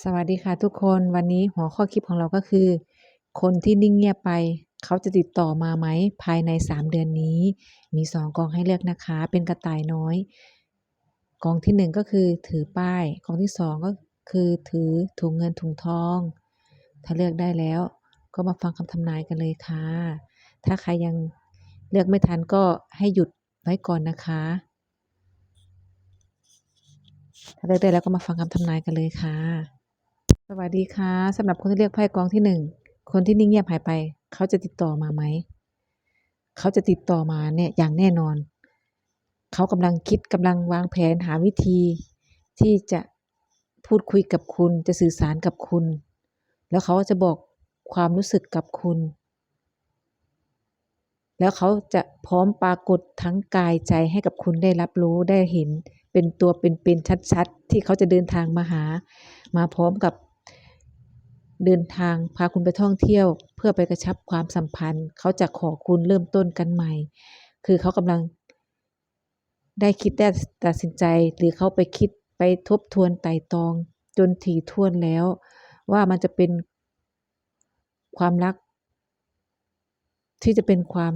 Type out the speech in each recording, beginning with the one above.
สวัสดีค่ะทุกคนวันนี้หัวข้อคลิปของเราก็คือ คนที่นิ่งเงียบไป เขาจะติดต่อมาไหมภายใน 3 เดือนนี้ มี 2 กองให้เลือกนะคะ เป็นกระต่ายน้อย กองที่ 1 ก็คือถือป้าย กองที่ 2 ก็คือถือถุงเงินถุงทอง ถ้าเลือกได้แล้ว ก็มาฟังคำทำนายกันเลยค่ะ ถ้าใครยังเลือกไม่ทันก็ให้หยุดไว้ก่อนนะคะ ถ้าเลือกได้แล้วก็มาฟังคำทำนายกันเลยค่ะ สวัสดีค่ะสำหรับคนที่เลือกไพ่กองที่หนึ่งคนที่นิ่งเงียบหายไป เขาจะติดต่อมาไหม เขาจะติดต่อมาเนี่ยอย่างแน่นอน เขากำลังคิดกำลังวางแผนหาวิธี ที่จะพูดคุยกับคุณจะสื่อสารกับคุณ แล้วเขาจะบอกความรู้สึกกับคุณ แล้วเขาจะพร้อมปรากฏทั้งกายใจให้กับคุณได้รับรู้ได้เห็นเป็นตัวเป็นๆชัดๆ ที่เขาจะเดินทางมาหา มาพร้อมกับ เดินทางพาคุณไปท่องเที่ยว เพื่อไปกระชับความสัมพันธ์ เขาจะขอคุณเริ่มต้นกันใหม่ คือเขากำลัง ได้คิดได้ตัดสินใจ หรือเขาไปคิดไปทบทวนไต่ตอง จนถี่ถ้วนแล้ว ว่ามันจะเป็นความรัก ที่จะเป็นความ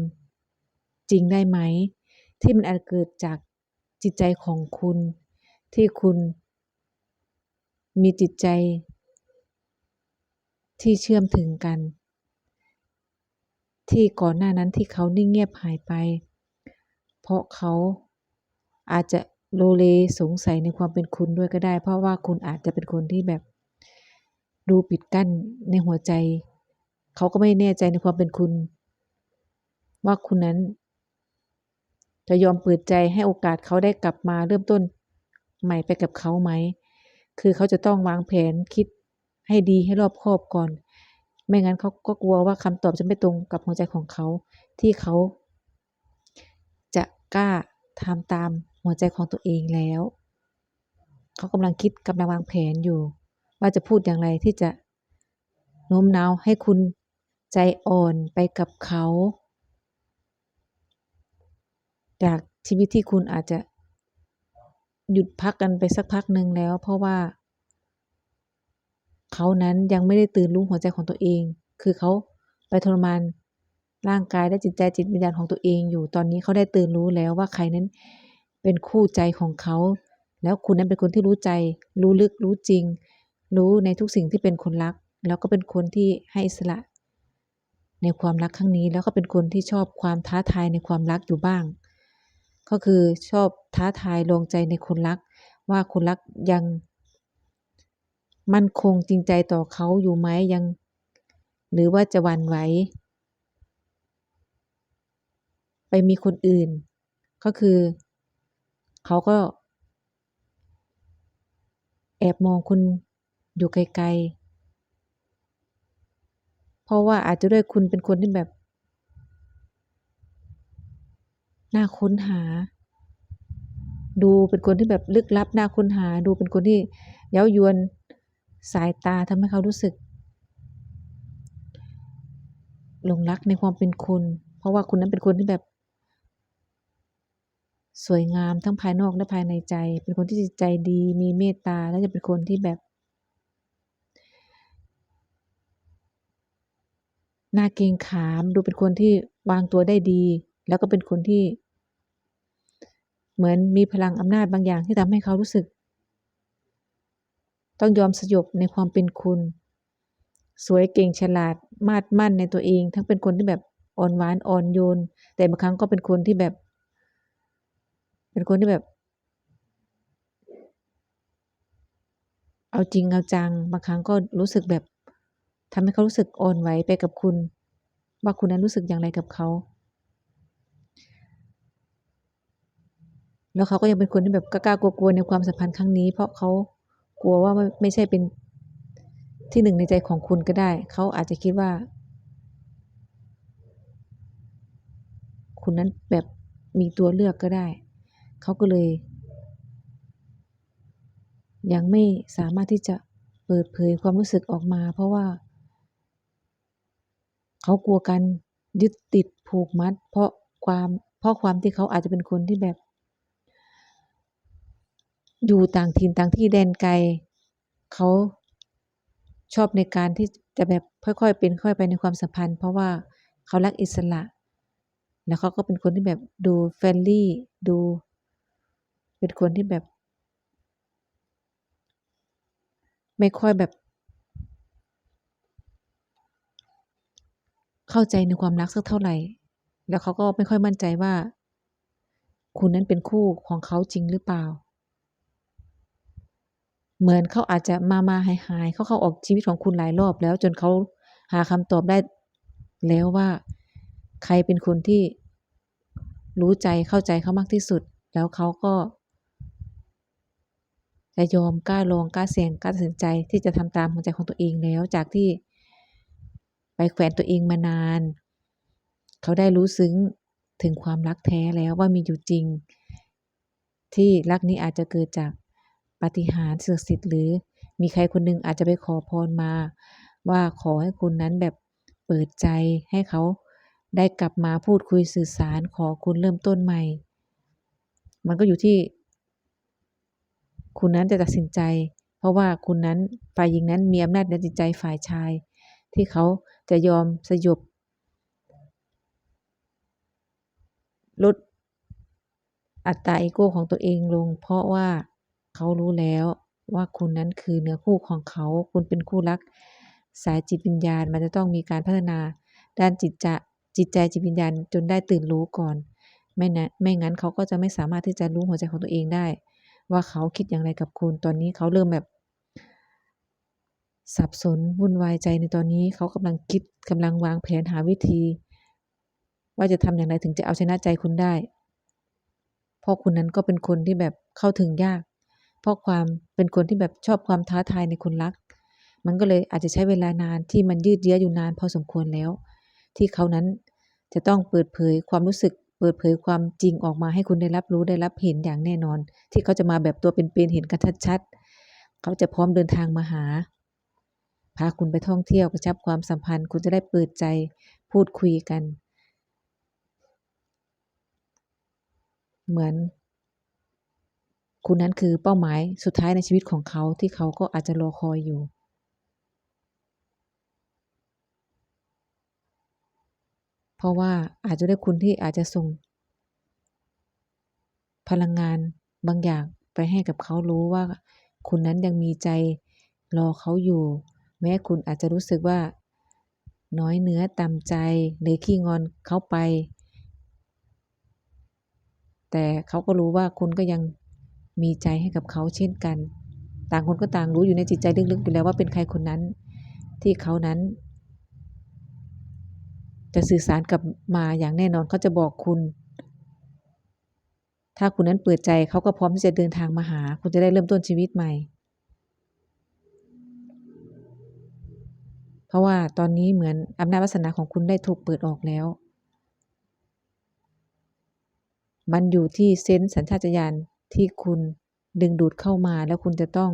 จริงได้ไหม ที่มันอาจเกิดจากจิตใจของคุณที่คุณมีจิตใจ ที่เชื่อมถึงกัน ที่ก่อนหน้านั้นที่เขานิ่งเงียบหายไป เพราะเขาอาจจะโลเลสงสัยในความเป็นคุณด้วยก็ได้ เพราะว่าคุณอาจจะเป็นคนที่แบบดูปิดกั้นในหัวใจ เขาก็ไม่แน่ใจในความเป็นคุณ ว่าคุณนั้น จะยอมเปิดใจให้โอกาสเขาได้กลับมาเริ่มต้นใหม่ไปกับเขาไหม คือเขาจะต้องวางแผนคิด ให้ดีให้รอบคอบก่อน ไม่งั้นเขาก็กลัวว่าคำตอบจะไม่ตรงกับหัวใจของเขาที่เขา จะกล้าทำตามหัวใจของตัวเองแล้ว เขากำลังคิดกำลังวางแผนอยู่ ว่าจะพูดอย่างไรที่จะโน้มน้าวให้คุณใจอ่อนไปกับเขา จากชีวิตที่คุณอาจจะหยุดพักกันไปสักพักหนึ่งแล้ว เพราะว่า เขานั้นยังไม่ได้ตื่นรู้หัวใจของตัวเอง คือเขาไปทรมานร่างกายและจิตใจจิตวิญญาณของตัวเองอยู่ ตอนนี้เขาได้ตื่นรู้แล้วว่าใครนั้นเป็นคู่ใจของเขา แล้วคุณนั้นเป็นคนที่รู้ใจ รู้ลึก รู้จริง รู้ในทุกสิ่งที่เป็นคนรัก แล้วก็เป็นคนที่ให้อิสละในความรักครั้งนี้ แล้วก็เป็นคนที่ชอบความท้าทายในความรักอยู่บ้าง ก็คือชอบท้าทายลงใจในคนรัก ว่าคนรักยัง มั่นคงจริงใจต่อเขาอยู่ไหมยัง หรือว่าจะหวั่นไหว ไปมีคนอื่น ก็คือ เขาก็ แอบมองคุณอยู่ไกลๆ เพราะว่าอาจจะด้วยคุณเป็นคนที่แบบน่าค้นหา ดูเป็นคนที่แบบลึกลับน่าค้นหา ดูเป็นคนที่เย้ายวน สายตาทำให้เขารู้สึกหลงรักในความเป็นคุณ เพราะว่าคุณนั้นเป็นคนที่แบบ สวยงามทั้งภายนอกและภายในใจ เป็นคนที่จิตใจดี มีเมตตา และจะเป็นคนที่แบบ น่าเกรงขาม ดูเป็นคนที่วางตัวได้ดี แล้วก็เป็นคนที่ เหมือนมีพลังอำนาจบางอย่างที่ทำให้เขารู้สึก ต้องยอมสยบในความเป็นคุณ สวยเก่งฉลาด มาดมั่นในตัวเอง ทั้งเป็นคนที่แบบอ่อนหวานอ่อนโยน แต่บางครั้งก็เป็นคนที่แบบ เป็นคนที่แบบ เอาจริงเอาจัง บางครั้งก็รู้สึกแบบทำให้เขารู้สึกอ่อนไหวไปกับคุณ ว่าคุณนั้นรู้สึกอย่างไรกับเขาแล้วเขาก็ยังเป็นคนที่แบบกล้ากลัวๆในความสัมพันธ์ครั้งนี้ เพราะเขา กลัวว่าไม่ไม่ใช่เป็นที่หนึ่งในใจของคุณก็ได้ เขาอาจจะคิดว่า คุณนั้นแบบมีตัวเลือกก็ได้ เขาก็เลย ยังไม่สามารถที่จะเปิดเผยความรู้สึกออกมา เพราะว่า เขากลัวการยึดติดผูกมัด เพราะความเพราะความที่เขาอาจจะเป็นคนที่แบบ อยู่ต่างถิ่นต่างที่แดนไกล เขาชอบในการที่จะแบบค่อยๆ เป็นค่อยไปในความสัมพันธ์ เพราะว่าเขารักอิสระ แล้วเขาก็เป็นคนที่แบบดู friendly ดู เป็นคนที่แบบ ไม่ค่อยแบบ เข้าใจในความรักสักเท่าไหร่ แล้วเขาก็ไม่ค่อยมั่นใจว่า คุณนั้นเป็นคู่ของเขาจริงหรือเปล่า เหมือนเขาอาจจะมาๆหายๆเขาเขาออกชีวิตของคุณหลายรอบแล้ว จนเขาหาคำตอบได้แล้วว่า ใครเป็นคนที่รู้ใจเข้าใจเขามากที่สุด แล้วเขาก็ จะยอมกล้าลองกล้าเสี่ยงกล้าตัดสินใจที่จะทำตามหัวใจของตัวเองแล้ว จากที่ไปแขวนตัวเองมานาน เขาได้รู้ซึ้งถึงความรักแท้แล้วว่ามีอยู่จริง ที่รักนี้อาจจะเกิดจาก ปาฏิหาริย์ศักดิ์สิทธิ์หรือมีใครคนหนึ่งอาจจะไปขอพรมา ว่าขอให้คุณนั้นแบบเปิดใจให้เขาได้กลับมาพูดคุยสื่อสารขอคุณเริ่มต้นใหม่ มันก็อยู่ที่ คุณนั้นจะตัดสินใจ เพราะว่าคุณนั้นฝ่ายหญิงนั้นมีอำนาจเหนือจิตใจฝ่ายชาย ที่เขาจะยอมสยบลดอัตราอีโก้ของตัวเองลง เพราะว่า เขารู้แล้วว่าคุณนั้นคือเนื้อคู่ของเขา คุณเป็นคู่รัก สายจิตวิญญาณมันจะต้องมีการพัฒนา ด้านจิตจะจิตใจจิตวิญญาณจนได้ตื่นรู้ก่อน ไม่นะไม่งั้นเขาก็จะไม่สามารถที่จะรู้หัวใจของตัวเองได้ ว่าเขาคิดอย่างไรกับคุณตอนนี้เขาเริ่มแบบ สับสนวุ่นวายใจในตอนนี้เขากำลังคิดกำลังวางแผนหาวิธี ว่าจะทำอย่างไรถึงจะเอาชนะใจคุณได้เพราะคุณนั้นก็เป็นคนที่แบบเข้าถึงยาก เพราะความเป็นคนที่แบบชอบความท้าทายในคนรัก มันก็เลยอาจจะใช้เวลานานที่มันยืดเยื้ออยู่นานพอสมควรแล้ว ที่เขานั้นจะต้องเปิดเผยความรู้สึก เปิดเผยความจริงออกมาให้คุณได้รับรู้ได้รับเห็นอย่างแน่นอน ที่เขาจะมาแบบตัวเป็นๆเห็นกันชัดๆเขาจะพร้อมเดินทางมาหา พาคุณไปท่องเที่ยวกระชับความสัมพันธ์ คุณจะได้เปิดใจพูดคุยกัน เหมือน คุณนั้นคือเป้าหมายสุดท้ายในชีวิตของเขาที่เขาก็อาจจะรอคอยอยู่ เพราะว่าอาจจะได้คุณที่อาจจะส่ง พลังงานบางอย่างไปให้กับเขารู้ว่า คุณนั้นยังมีใจรอเขาอยู่ แม้คุณอาจจะรู้สึกว่า น้อยเนื้อต่ำใจหรือขี้งอนเขาไป แต่เขาก็รู้ว่าคุณก็ยัง มีใจให้กับเขาเช่นกัน ต่างคนก็ต่างรู้อยู่ในจิตใจลึกๆอยู่แล้วว่าเป็นใครคนนั้น ที่เขานั้น จะสื่อสารกับมาอย่างแน่นอนเขาจะบอกคุณ ถ้าคุณนั้นเปิดใจเขาก็พร้อมที่จะเดินทางมาหา คุณจะได้เริ่มต้นชีวิตใหม่ เพราะว่าตอนนี้เหมือนอำนาจวาสนาของคุณได้ถูกเปิดออกแล้วมันอยู่ที่เซนส์สัญชาตญาณ ที่คุณดึงดูดเข้ามาแล้วคุณจะต้อง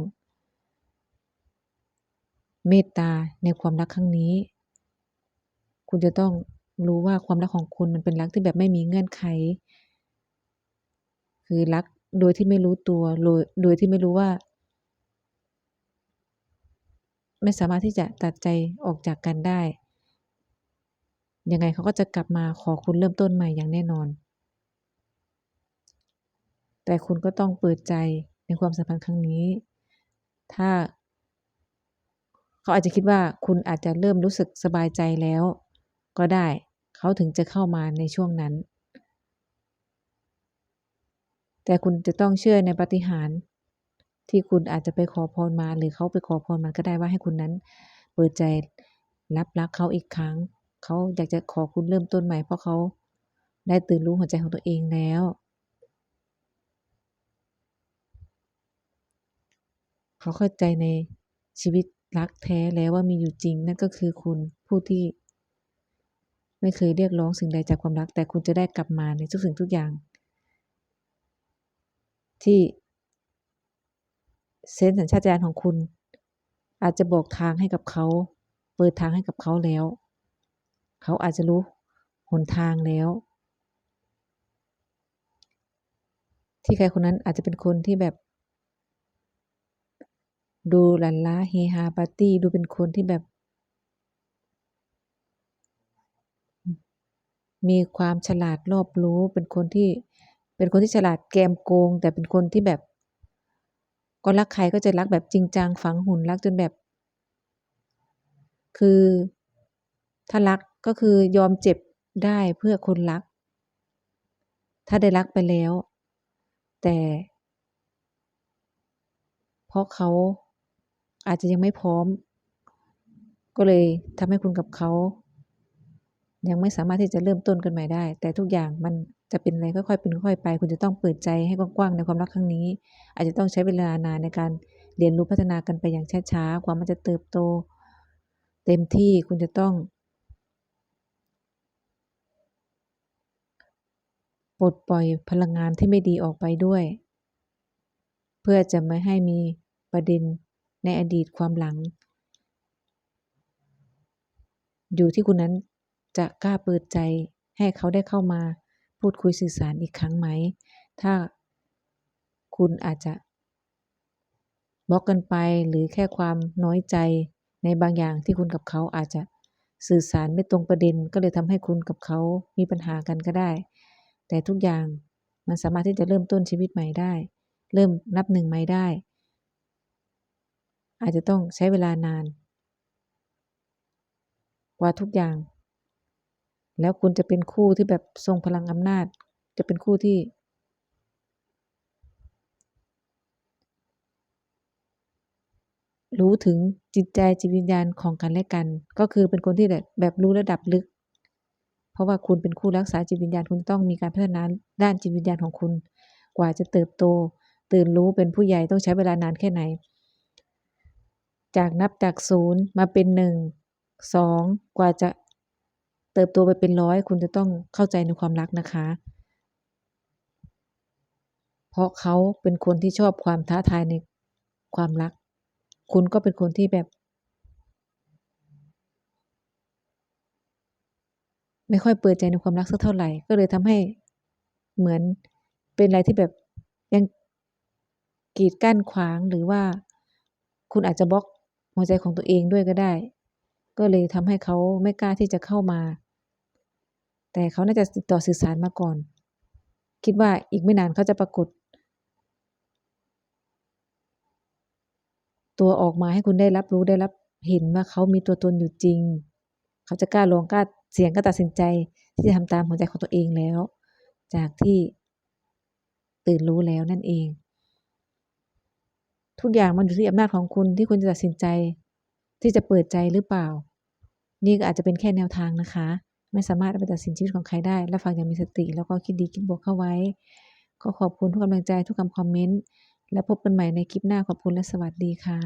เมตตาในความรักครั้งนี้ คุณจะต้องรู้ว่าความรักของคุณมันเป็นรักที่แบบไม่มีเงื่อนไข คือรักโดยที่ไม่รู้ตัวโดยโดยที่ไม่รู้ว่า ไม่สามารถที่จะตัดใจออกจากกันได้ ยังไงเขาก็จะกลับมาขอคุณเริ่มต้นใหม่อย่างแน่นอน แต่คุณก็ต้องเปิดใจในความสัมพันธ์ครั้งนี้ ถ้า เขาอาจจะคิดว่าคุณอาจจะเริ่มรู้สึกสบายใจแล้ว ก็ได้ เขาถึงจะเข้ามาในช่วงนั้น แต่คุณจะต้องเชื่อในปฏิหารที่คุณอาจจะไปขอพรมา หรือเขาไปขอพรมาก็ได้ว่าให้คุณนั้นเปิดใจรับรักเขาอีกครั้ง เขาอยากจะขอคุณเริ่มต้นใหม่เพราะเขาได้ตื่นรู้หัวใจของตัวเองแล้ว เขาเข้าใจในชีวิตรักแท้แล้วว่ามีอยู่จริง นั่นก็คือคุณผู้ที่ไม่เคยเรียกร้องสิ่งใดจากความรัก แต่คุณจะได้กลับมาในทุกสิ่งทุกอย่าง ที่เซนส์สัญชาตญาณของคุณ อาจจะบอกทางให้กับเขา เปิดทางให้กับเขาแล้ว เขาอาจจะรู้หนทางแล้ว ที่ใครคนนั้นอาจจะเป็นคนที่แบบ ดูหลั่นล้าเฮฮาปาร์ตี้ดูเป็นคนที่แบบ มีความฉลาดรอบรู้เป็นคนที่เป็นคนที่ฉลาดแกมโกง แต่เป็นคนที่แบบ ก็รักใครก็จะรักแบบจริงจังฝังหุ่นรักจนแบบ คือถ้ารักก็คือยอมเจ็บได้เพื่อคนรัก ถ้าได้รักไปแล้ว แต่ เพราะเขา อาจจะยังไม่พร้อม ก็เลยทำให้คุณกับเขา ยังไม่สามารถที่จะเริ่มต้นกันใหม่ได้ แต่ทุกอย่างมันจะเป็นอะไรค่อยๆเป็นค่อยๆไป คุณจะต้องเปิดใจให้กว้างๆในความรักครั้งนี้ อาจจะต้องใช้เวลานานในการเรียนรู้พัฒนากันไปอย่างช้าๆกว่ามันจะเติบโต เต็มที่คุณจะต้องปลดปล่อยพลังงานที่ไม่ดีออกไปด้วย เพื่อจะไม่ให้มีประเด็น ในอดีตความหลัง อยู่ที่คุณนั้นจะกล้าเปิดใจให้เขาได้เข้ามาพูดคุยสื่อสารอีกครั้งไหม ถ้าคุณอาจจะบล็อกกันไปหรือแค่ความน้อยใจในบางอย่างที่คุณกับเขาอาจจะสื่อสารไม่ตรงประเด็นก็เลยทำให้คุณกับเขามีปัญหากันก็ได้ แต่ทุกอย่างมันสามารถที่จะเริ่มต้นชีวิตใหม่ได้ เริ่มนับหนึ่งใหม่ได้ อาจจะต้องใช้เวลานาน กว่าทุกอย่าง แล้วคุณจะเป็นคู่ที่แบบทรงพลังอำนาจ จะเป็นคู่ที่ รู้ถึงจิตใจจิตวิญญาณของกันและกัน ก็คือเป็นคนที่แบบแบบรู้ระดับลึก เพราะว่าคุณเป็นคู่รักษาจิตวิญญาณคุณต้องมีการพัฒนาด้านจิตวิญญาณของคุณ กว่าจะเติบโต ตื่นรู้เป็นผู้ใหญ่ต้องใช้เวลานานแค่ไหน จากนับจากศูนย์มาเป็นหนึ่งสองกว่าจะเติบโตไปเป็นร้อยคุณจะต้องเข้าใจในความรักนะคะ เพราะเขาเป็นคนที่ชอบความท้าทายในความรัก คุณก็เป็นคนที่แบบ ไม่ค่อยเปิดใจในความรักสักเท่าไหร่ ก็เลยทำให้เหมือนเป็นอะไรที่แบบยังกีดกั้นขวางหรือว่าคุณอาจจะบล็อก หัวใจของตัวเองด้วยก็ได้ ก็เลยทำให้เขาไม่กล้าที่จะเข้ามา แต่เขาน่าจะติดต่อสื่อสารมาก่อน คิดว่าอีกไม่นานเขาจะปรากฏ ตัวออกมาให้คุณได้รับรู้ได้รับเห็นว่าเขามีตัวตนอยู่จริง เขาจะกล้าลองกล้าเสี่ยงกล้าตัดสินใจที่จะทำตามหัวใจของตัวเองแล้ว จากที่ตื่นรู้แล้วนั่นเอง ทุกอย่างมันอยู่ที่อำนาจของคุณที่คุณจะตัดสินใจ ที่จะเปิดใจหรือเปล่า นี่ก็อาจจะเป็นแค่แนวทางนะคะ ไม่สามารถเอาไปตัดสินชีวิตของใครได้รับฟังอย่างมีสติ แล้วก็คิดดีคิดบวกเข้าไว้ ขอขอบคุณทุกกำลังใจทุกคำคอมเมนต์ แล้วพบกันใหม่ในคลิปหน้าขอบคุณและสวัสดีค่ะ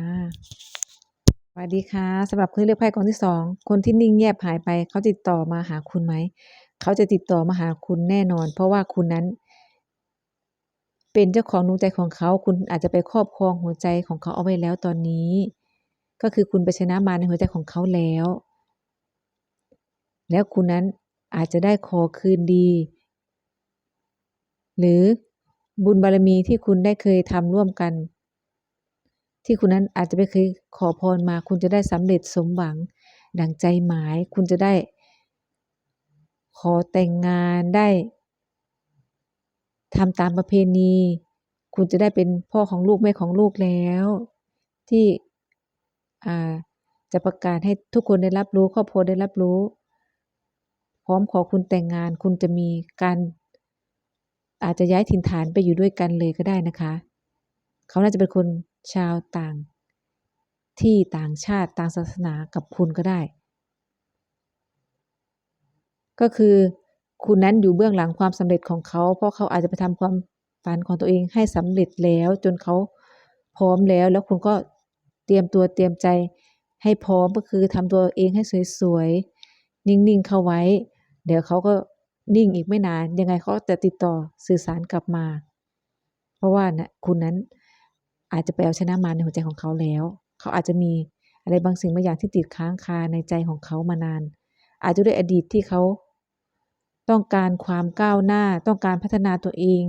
สวัสดีค่ะสำหรับคล็ดเลือกไพ่กองที่2คนที่นิ่งเงียบหายไป เขาติดต่อมาหาคุณไหม เขาจะติดต่อมาหาคุณแน่นอน เพราะว่าคุณนั้น เป็นเจ้าของดวงใจของเขา คุณอาจจะไปครอบครองหัวใจของเขาเอาไว้แล้วตอนนี้ ก็คือคุณไปชนะมารในหัวใจของเขาแล้ว แล้วคุณนั้นอาจจะได้ขอคืนดี หรือบุญบารมีที่คุณได้เคยทำร่วมกัน ที่คุณนั้นอาจจะไปเคยขอพรมา คุณจะได้สำเร็จสมหวังดั่งใจหมาย คุณจะได้ขอแต่งงานได้ ทำตามประเพณี คุณจะได้เป็นพ่อของลูก แม่ของลูกแล้ว ที่จะประกาศให้ทุกคนได้รับรู้ครอบครัวได้รับรู้ พร้อมขอคุณแต่งงานคุณจะมีการอาจจะย้ายถิ่นฐานไปอยู่ด้วยกันเลยก็ได้นะคะ เขาน่าจะเป็นคนชาวต่าง ที่ต่างชาติต่างศาสนากับคุณก็ได้ ก็คือ คุณนั้นอยู่เบื้องหลังความสำเร็จของเขา เพราะเขาอาจจะไปทำความฝันของตัวเองให้สำเร็จแล้ว จนเขาพร้อมแล้ว แล้วคุณก็เตรียมตัวเตรียมใจให้พร้อมก็คือทำตัวเองให้สวยๆ นิ่งๆ เข้าไว้ เดี๋ยวเขาก็นิ่งอีกไม่นาน ยังไงเขาจะติดต่อสื่อสารกลับมา เพราะว่านะคุณนั้นอาจจะไปเอาชนะมารในหัวใจของเขาแล้ว เขาอาจจะมีอะไรบางสิ่งบางอย่างที่ติดค้างคาในใจของเขามานาน อาจจะด้วยอดีตที่เขา ต้องการความก้าวหน้า ต้องการพัฒนาตัวเอง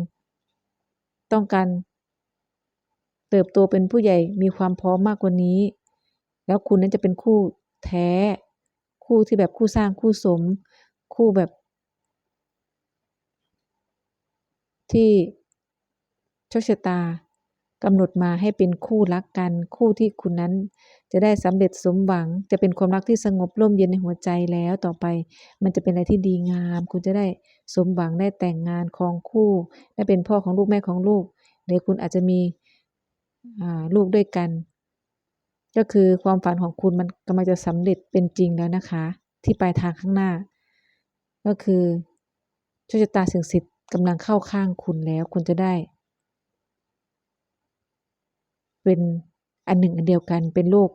ต้องการเติบโตเป็นผู้ใหญ่มีความพร้อมมากกว่านี้ แล้วคุณนั้นจะเป็นคู่แท้ คู่ที่แบบคู่สร้างคู่สม คู่แบบ ที่โชคชะตา กำหนดมาให้เป็นคู่รักกันคู่ที่คุณนั้น จะได้สำเร็จสมหวัง จะเป็นความรักที่สงบร่มเย็นในหัวใจแล้วต่อไป มันจะเป็นอะไรที่ดีงาม คุณจะได้สมหวังได้แต่งงานครองคู่ได้เป็นพ่อของลูกแม่ของลูกหรือคุณอาจจะมีลูกด้วยกัน ก็คือความฝันของคุณมันกำลังจะสำเร็จเป็นจริงแล้วนะคะ ที่ปลายทางข้างหน้า ก็คือโชคชะตาสิ่งศักดิ์สิทธิ์กำลังเข้าข้างคุณแล้ว คุณจะได้ เป็นอันหนึ่งอันเดียวกัน เป็นโลก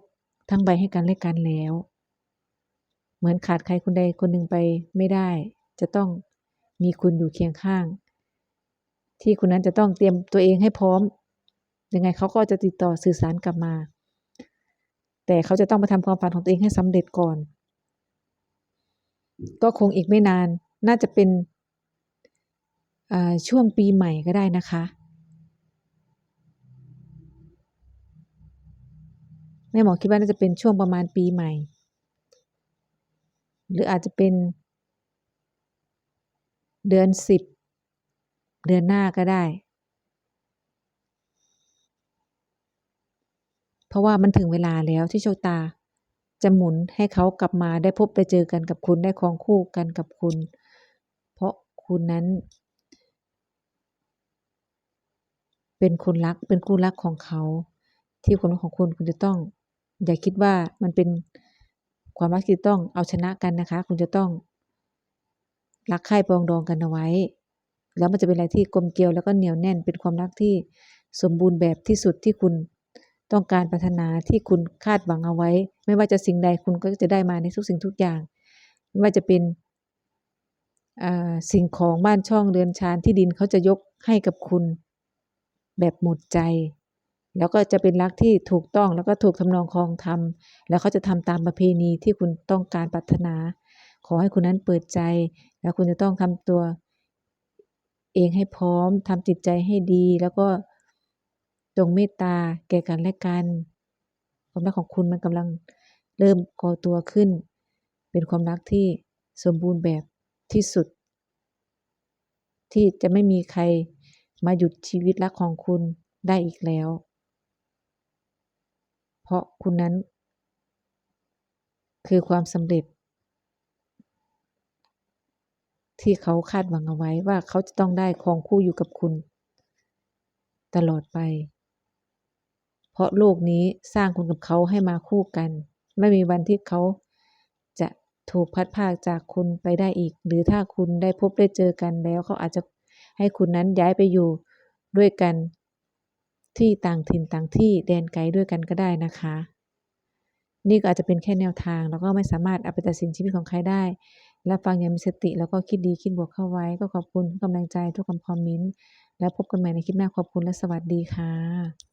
ทั้งใบให้กันและกันแล้ว เหมือนขาดใครคนใดคนหนึ่งไปไม่ได้ จะต้องมีคุณอยู่เคียงข้าง ที่คุณนั้นจะต้องเตรียมตัวเองให้พร้อม ยังไงเขาก็จะติดต่อสื่อสารกลับมา แต่เขาจะต้องมาทำความฝันของตัวเองให้สำเร็จก่อน ก็คงอีกไม่นาน น่าจะเป็นช่วงปีใหม่ก็ได้นะคะ แม่หมอคิดว่าน่าจะเป็นช่วงประมาณปีใหม่ หรืออาจจะเป็น เดือนสิบเดือนหน้าก็ได้ เพราะว่ามันถึงเวลาแล้วที่โชตาจะหมุนให้เขากลับมาได้พบได้เจอกันกับคุณได้ครองคู่กันกับคุณ เพราะคุณนั้น เป็นคนรักเป็นคู่รักของเขา ที่ความรักของคุณคุณจะต้อง อย่าคิดว่ามันเป็นความรักที่ต้องเอาชนะกันนะคะ คุณจะต้องรักใคร่ปองดองกันเอาไว้ แล้วมันจะเป็นอะไรที่กลมเกลียวแล้วก็เหนียวแน่น เป็นความรักที่สมบูรณ์แบบที่สุดที่คุณต้องการปรารถนาที่คุณคาดหวังเอาไว้ ไม่ว่าจะสิ่งใดคุณก็จะได้มาในทุกสิ่งทุกอย่าง ไม่ว่าจะเป็นสิ่งของบ้านช่องเรือนชานที่ดินเขาจะยกให้กับคุณแบบหมดใจ แล้วก็จะเป็นรักที่ถูกต้องแล้วก็ถูกทำนองครองธรรม แล้วเขาจะทำตามประเพณีที่คุณต้องการปรารถนา ขอให้คุณนั้นเปิดใจ แล้วคุณจะต้องทำตัวเองให้พร้อมทำจิตใจให้ดี แล้วก็จงเมตตาแก่กันและกัน ความรักของคุณมันกำลังเริ่มก่อตัวขึ้น เป็นความรักที่สมบูรณ์แบบที่สุด ที่จะไม่มีใครมาหยุดชีวิตรักของคุณได้อีกแล้ว เพราะคุณนั้น คือความสำเร็จ ที่เขาคาดหวังเอาไว้ว่าเขาจะต้องได้ครองคู่อยู่กับคุณ ตลอดไป เพราะโลกนี้สร้างคุณกับเขาให้มาคู่กัน ไม่มีวันที่เขาจะถูกพัดพากจากคุณไปได้อีก หรือถ้าคุณได้พบได้เจอกันแล้ว เขาอาจจะให้คุณนั้นย้ายไปอยู่ด้วยกัน ที่ต่างถิ่นต่างที่แดนไกลด้วยกันก็ได้นะคะ นี่ก็อาจจะเป็นแค่แนวทาง แล้วก็ไม่สามารถเอาไปตัดสินชีวิตของใครได้ และฟังอย่างมีสติแล้วก็คิดดีคิดบวกเข้าไว้ ก็ขอบคุณทุกกำลังใจทุกคำคอมเมนต์แล้วพบกันใหม่ในคลิปหน้าขอบคุณและสวัสดีค่ะ